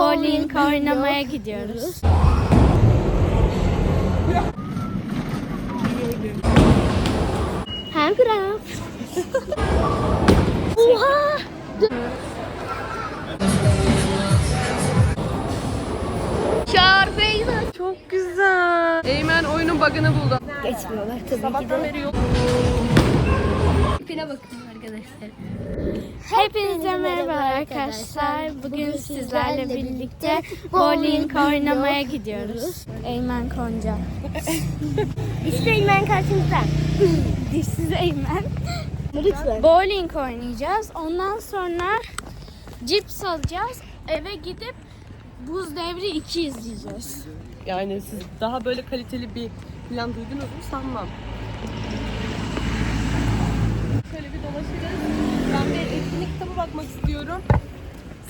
bowling oynamaya gidiyoruz. Handcraft. Oha! Şarbeyza. Çok güzel. Eymen oyunun bug'ını buldu. Geçmiyorlar tabii ki Sabahtan de. beri yok. Tipine bakın arkadaşlar. Hepinize merhaba arkadaşlar. Bugün sizlerle birlikte bowling oynamaya gidiyoruz. Eymen Konca. İşte Eymen karşınızda. Dişsiz Eymen. Lütfen. Bowling oynayacağız. Ondan sonra cips alacağız. Eve gidip Buz Devri 2 izleyeceğiz. Yani siz daha böyle kaliteli bir plan duydunuz mu sanmam. Bir dolaşırız. Ben bir etkinlik kitabı bakmak istiyorum.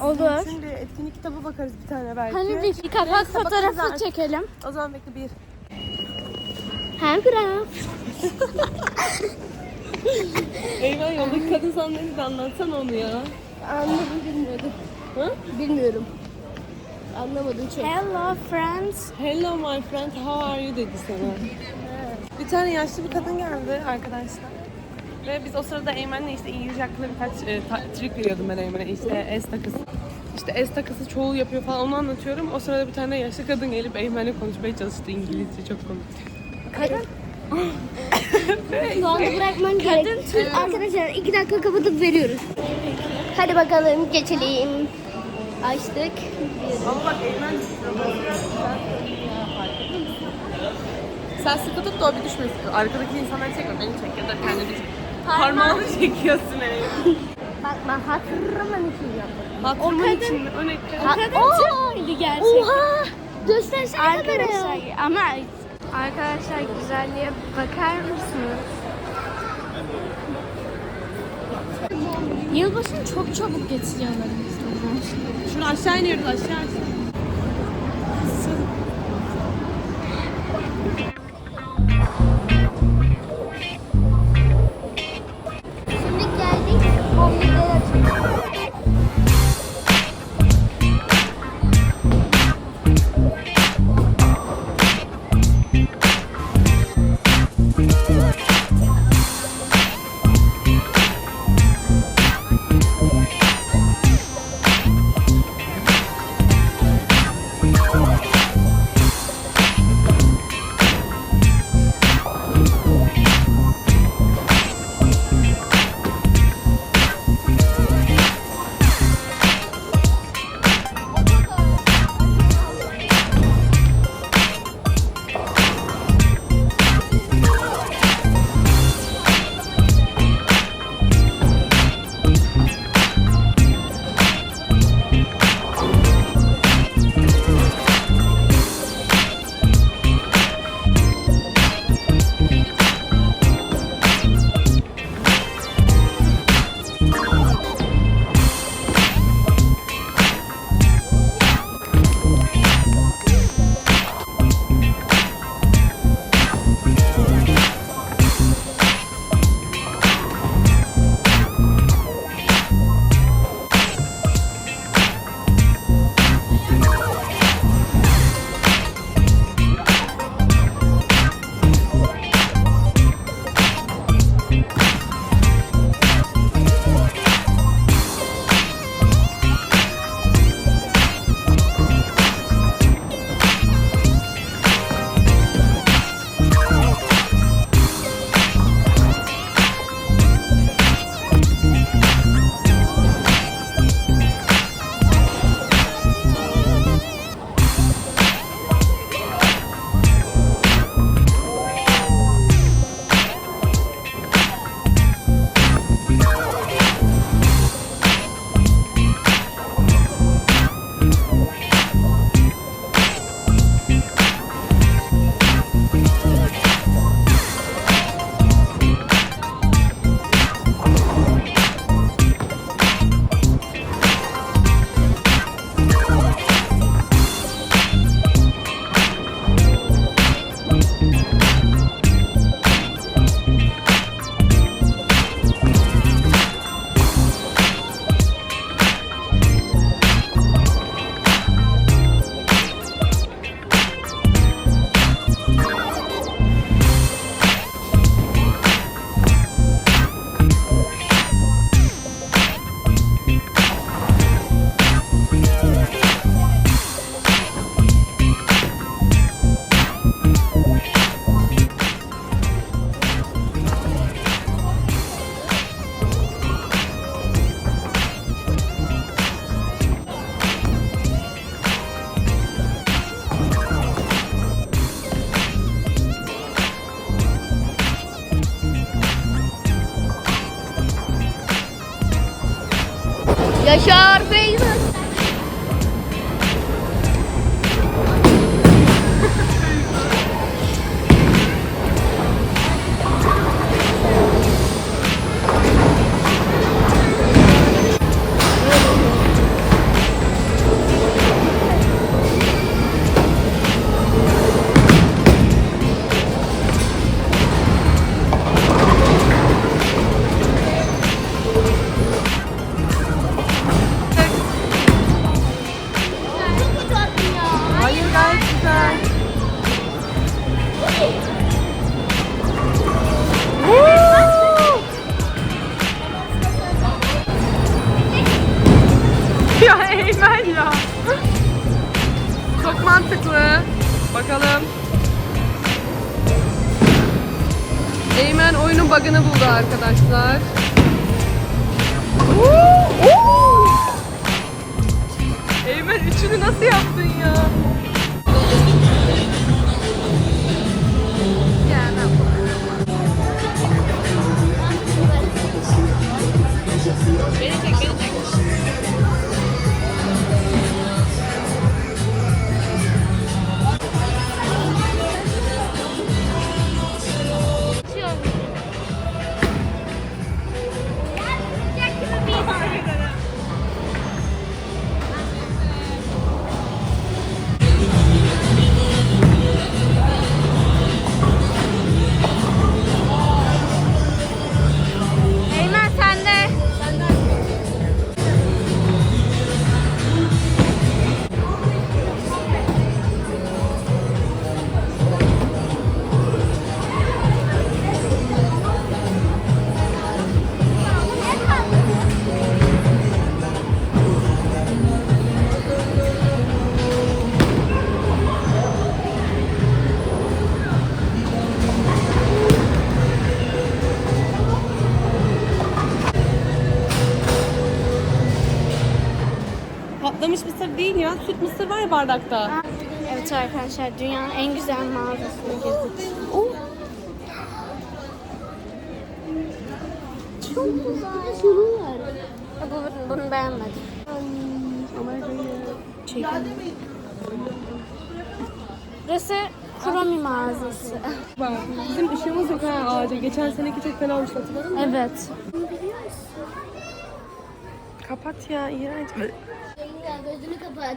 Olur. Şimdi etkinlik kitabı bakarız bir tane belki. Hani bir, bir kapak Neyse, fotoğrafı bakacağız. çekelim. O zaman bekle bir. Handcraft. Eyvah yoldaki kadın sana ne dedi anlatsana onu ya. Anladım bilmiyordum. Hı? Bilmiyorum. Anlamadım çok. Hello friends. Hello my friend, how are you dedi sana. Bir tane yaşlı bir kadın geldi arkadaşlar. Ve biz o sırada Eymen'le işte İngilizce hakkında birkaç e, ta- trik veriyordum ben Eymen'e. İşte S takısı. İşte S takısı çoğul yapıyor falan onu anlatıyorum. O sırada bir tane yaşlı kadın gelip Eymen'le konuşmaya çalıştı İngilizce. Çok komik. Kadın. Anda bırakman gerek. Arkadaşlar iki dakika kapatıp veriyoruz. Hadi bakalım geçelim. Açtık. Ama bak Eymen sen sıkı tut da o bir düşmesin. Arkadaki insanları çekme, beni çek ya da kendini çek. Parmağını çekiyorsun Eymen. Bakma hatırlaman için yaptım. Hatırımın için mi? Öne Ha, Oo! gerçekten. Oha! Göstersene Arkadaşlar kameraya. ama arkadaşlar güzelliğe bakar mısınız? Yılbaşını çok çabuk getiriyorlar insanlar. Şunu aşağı iniyoruz aşağı aşağı. Sharpies. Mantıklı. Bakalım. Eymen oyunun bug'ını buldu arkadaşlar. Eymen üçünü nasıl yaptın ya? Ya. Süt mısır var ya bardakta. Evet arkadaşlar dünyanın en güzel mağazasına girdik. Çok güzel. Şunu var. Bu, bunu beğenmedim. Burası Kromi mağazası. Bak bizim ışığımız yok ha ağaca. Geçen seneki çok fena olmuş hatırladın mı? Evet. Kapat ya iğrenç. Gözünü kapat.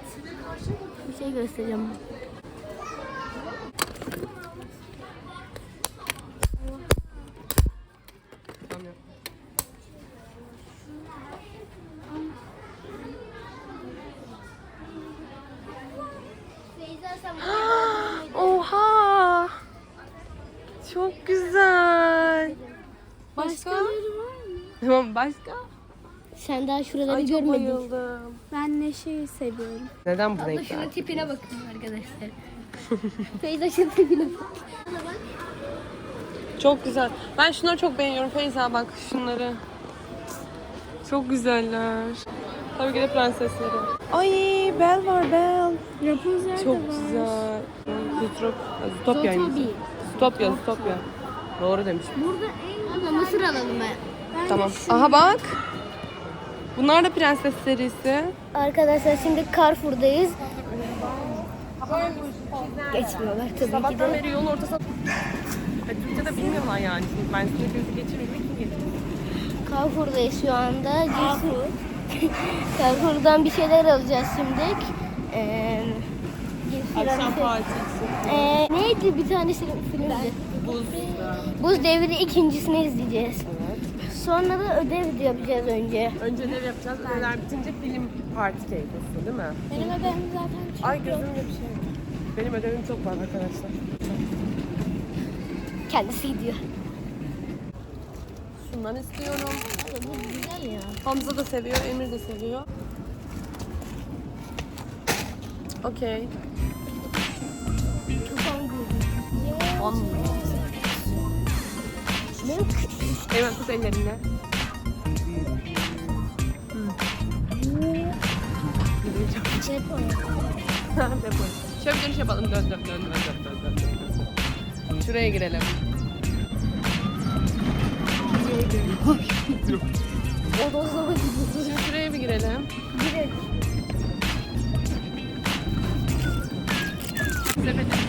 Bir şey göstereceğim. Tamam. Feyza sen Oha! Çok güzel. Başka? Tamam başka? Sen daha şuraları Ay çok görmedin. bayıldım. Ben Neşe'yi seviyorum. Neden bu Abla renkler? şunun tipine bakın arkadaşlar. Feyza şunun tipine bak. Çok güzel. Ben şunları çok beğeniyorum. Feyza bak şunları. Çok güzeller. Tabii ki de prensesleri. Ay Bel var Bel. Rapunzel de Çok var. güzel. Zutrop, Zootopia. Zootopia. Zootopia, Zootopia. Doğru demiş. Burada en Abla mısır alalım ben. Tamam. Aha bak. Bunlar da prenses serisi. Arkadaşlar şimdi Carrefour'dayız. Geçmiyorlar tabii ki Sabahtan de. beri yolun ortasında... Ha, Türkçe de bilmiyorlar yani. Şimdi ben size gözü geçireyim mi? Kim getirir? Carrefour'dayız şu anda. Carrefour. Carrefour'dan bir şeyler alacağız şimdi. Ee, Akşam partisi. Ee, neydi bir tanesi filmdi? Buz. Buz Devri ikincisini izleyeceğiz. Sonra da ödev yapacağız önce. Önce ne yapacağız? Öğleler bitince film parti keyfisi değil mi? Benim ödevim zaten çok Ay yok. gözümde bir şey yok. Benim ödevim çok var arkadaşlar. Kendisi gidiyor. Şundan istiyorum. Bu güzel ya. Hamza da seviyor, Emir de seviyor. Okey. On. Eymen tut ellerini. Şey yapalım. Depoy. Şöyle bir dönüş yapalım. Dön dön dön dön dön dön dön. dön. Şuraya girelim. Odozlama gidiyoruz. Şimdi şuraya bir girelim. Girelim. Sepete